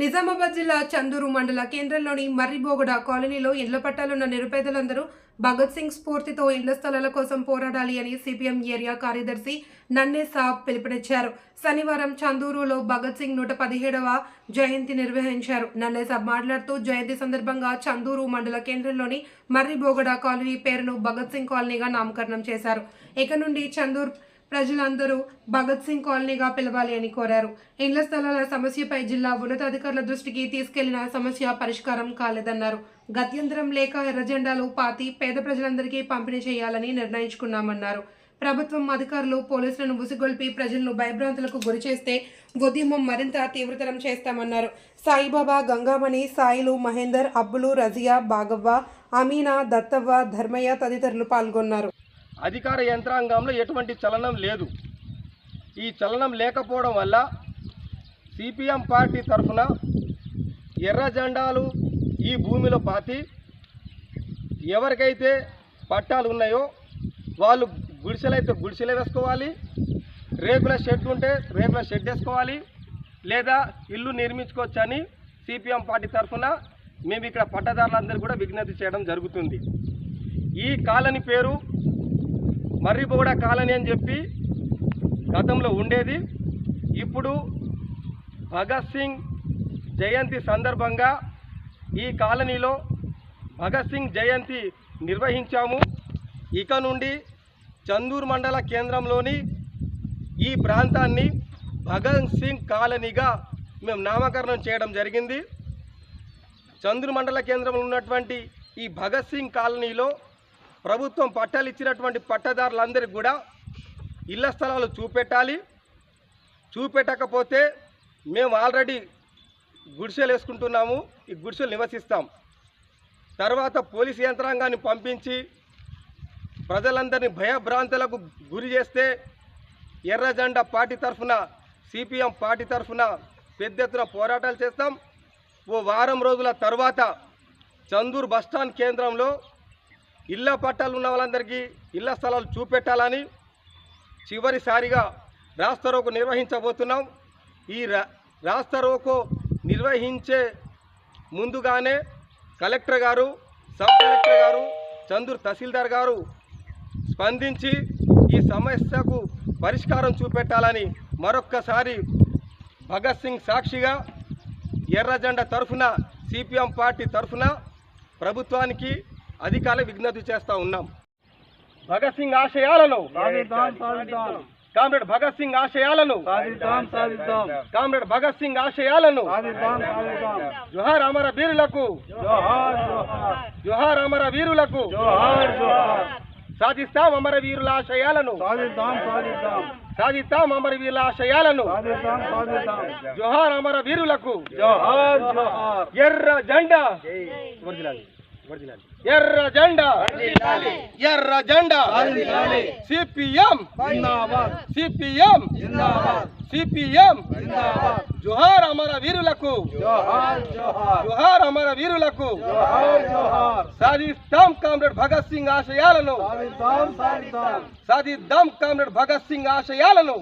నిజామాబాద్ జిల్లా చందూరు మండల కేంద్రంలోని మర్రిబోగడ కాలనీలో ఇళ్ళ పట్టాలున్న నిరుపేదలందరూ భగత్ సింగ్ స్ఫూర్తితో ఇళ్ళ స్థలాల కోసం పోరాడాలి అని సిపిఎం ఏరియా కార్యదర్శి నన్నే సాబ్ పిలుపునిచ్చారు. శనివారం చందూరులో భగత్ సింగ్ నూట పదిహేడవ జయంతి నిర్వహించారు. నన్నే సాబ్ మాట్లాడుతూ జయంతి సందర్భంగా చందూరు మండల కేంద్రంలోని మర్రిబోగడ కాలనీ పేరును భగత్ సింగ్ కాలనీగా నామకరణం చేశారు. ఇక నుండి చందూర్ ప్రజలందరూ భగత్ సింగ్ కాలనీగా పిలవాలి అని కోరారు. ఇండ్ల స్థలాల సమస్యపై జిల్లా ఉన్నతాధికారుల దృష్టికి తీసుకెళ్ళిన సమస్య పరిష్కారం కాలేదన్నారు. గత్యంతరం లేక ఎర్రజెండాలు పాతి పేద ప్రజలందరికీ పంపిణీ చేయాలని నిర్ణయించుకున్నామన్నారు. ప్రభుత్వం అధికారులు పోలీసులను ఉసిగొల్పి ప్రజలను భయభ్రాంతులకు గురి చేస్తే ఉద్యమం మరింత తీవ్రతరం చేస్తామన్నారు. సాయిబాబా గంగామణి సాయిలు మహేందర్ అబ్బులు రజియా బాగవ్వ అమీనా దత్తవ్వ ధర్మయ్య తదితరులు పాల్గొన్నారు. అధికార యంత్రాంగంలో ఎటువంటి చలనం లేదు. ఈ చలనం లేకపోవడం వల్ల సిపిఎం పార్టీ తరఫున ఎర్ర జెండాలు ఈ భూమిలో పాతి ఎవరికైతే పట్టాలు ఉన్నాయో వాళ్ళు గుడిసెలైతే గుడిసెలే వేసుకోవాలి. రేకుల షెడ్ ఉంటే రేకుల షెడ్ వేసుకోవాలి. లేదా ఇల్లు నిర్మించుకోవచ్చని సిపిఎం పార్టీ తరఫున మేము ఇక్కడ పట్టదారులందరూ కూడా విజ్ఞప్తి చేయడం జరుగుతుంది. ఈ కాలనీ పేరు మర్రిబోడ కాలనీ అని చెప్పి గతంలో ఉండేది. ఇప్పుడు భగత్ సింగ్ జయంతి సందర్భంగా ఈ కాలనీలో భగత్ సింగ్ జయంతి నిర్వహించాము. ఇక నుండి చందూర్ మండల కేంద్రంలోని ఈ ప్రాంతాన్ని భగత్ సింగ్ కాలనీగా మేము నామకరణం చేయడం జరిగింది. చందూర్ మండల కేంద్రంలో ఉన్నటువంటి ఈ భగత్ సింగ్ కాలనీలో ప్రభుత్వం పట్టాలు ఇచ్చినటువంటి పట్టదారులందరికీ కూడా ఇళ్ళ స్థలాలు చూపెట్టాలి. చూపెట్టకపోతే మేము ఆల్రెడీ గుడిసెలు వేసుకుంటున్నాము ఈ గుడిసెలు నివసిస్తాం. తర్వాత పోలీస్ యంత్రాంగాన్ని పంపించి ప్రజలందరినీ భయభ్రాంతులకు గురి చేస్తే ఎర్రజెండా పార్టీ తరఫున సిపిఎం పార్టీ తరఫున పెద్ద ఎత్తున పోరాటాలు చేస్తాం. ఓ వారం రోజుల తర్వాత చందూర్ బస్టాండ్ కేంద్రంలో ఇళ్ళ పట్టాలు ఉన్న వాళ్ళందరికీ ఇళ్ళ స్థలాలు చూపెట్టాలని చివరిసారిగా రాస్తారోకు నిర్వహించబోతున్నాం. ఈ రా రాస్తారోకు నిర్వహించే ముందుగానే కలెక్టర్ గారు సబ్ కలెక్టర్ గారు చందూర్ తహసీల్దార్ గారు స్పందించి ఈ సమస్యకు పరిష్కారం చూపెట్టాలని మరొక్కసారి భగత్ సింగ్ సాక్షిగా ఎర్రజెండ తరఫున సిపిఎం పార్టీ తరఫున ప్రభుత్వానికి అధికారులు విజ్ఞప్తి చేస్తూ ఉన్నాం. భగత్ సింగ్ ఆశయాలను సాధిద్దాం సాధిద్దాం. కామ్రేడ్ భగత్ సింగ్ ఆశయాలను సాధిద్దాం సాధిద్దాం. కామ్రేడ్ భగత్ సింగ్ ఆశయాలను సాధిద్దాం సాధిద్దాం. జోహార్ అమర వీరులకు జోహార్ జోహార్. జోహార్ అమర వీరులకు జోహార్ జోహార్. సాధిస్తాం అమర వీరుల ఆశయాలను సాధిద్దాం సాధిద్దాం. సాధిస్తాం అమర వీరుల ఆశయాలను సాధిద్దాం సాధిద్దాం. జోహార్ అమర వీరులకు జోహార్ జోహార్. ఎర్ర జెండా. ఎర్ర జెండా. ఎర్ర జెండా. సిపిఎం. సిపిఎం. సిపిఎం. జోహార్ అమర వీరులకు. జోహార్ అమర వీరులకు. సాధిస్తాం కామ్రేడ్ భగత్ సింగ్ ఆశయాలను. సాధిద్దాం కామ్రేడ్ భగత్ సింగ్ ఆశయాలను.